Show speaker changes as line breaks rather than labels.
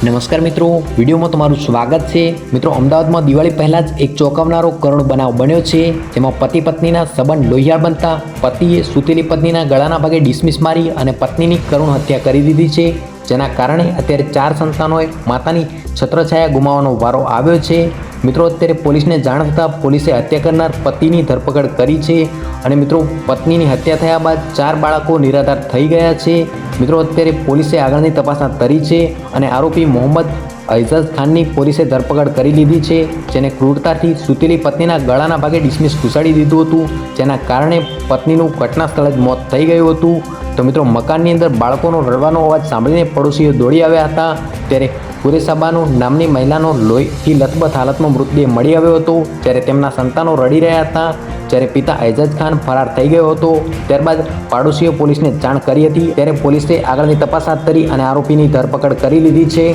નમસ્કાર મિત્રો, વિડીયોમાં તમારું સ્વાગત છે. મિત્રો, અમદાવાદમાં દિવાળી પહેલાં જ એક ચોંકાવનારો કરુણ બનાવ બન્યો છે, જેમાં પતિ પત્નીના સંબંધ લોહિયાળ બનતા પતિએ સુતેલી પત્નીના ગળાના ભાગે ડિસમિસ મારી અને પત્નીની કરુણ હત્યા કરી દીધી છે. જેના કારણે અત્યારે ચાર સંતાનોએ માતાની છત્રછાયા ગુમાવવાનો વારો આવ્યો છે. મિત્રો, અત્યારે પોલીસને જાણ થતાં પોલીસે હત્યા કરનાર પતિની ધરપકડ કરી છે અને મિત્રો, પત્નીની હત્યા થયા બાદ ચાર બાળકો નિરાધાર થઈ ગયા છે. મિત્રો, અત્યારે પોલીસે આગળની તપાસના કરી છે અને આરોપી મોહમ્મદ અઝાઝ ખાનની પોલીસે ધરપકડ કરી લીધી છે, જેને ક્રૂરતાથી સૂતેલી પત્નીના ગળાના ભાગે ડિસમિસ ઘુસાડી દીધું હતું, જેના કારણે પત્નીનું ઘટના સ્થળે જ મોત થઈ ગયું હતું. તો મિત્રો, મકાનની અંદર બાળકોનો રડવાનો અવાજ સાંભળીને પડોશીઓ દોડી આવ્યા હતા. ત્યારે કુરેસાબાનો નામની મહિલાનો લોહીથી લથબથ હાલતમાં મૃતદેહ મળી આવ્યો હતો. જ્યારે તેમના સંતાનો રડી રહ્યા હતા, જ્યારે પિતા એજાજ ખાન ફરાર થઈ ગયો હતો, ત્યારબાદ પાડોશીઓ પોલીસને જાણ કરી હતી. ત્યારે પોલીસે આગળની તપાસ હાથ ધરી અને આરોપીની ધરપકડ કરી લીધી છે.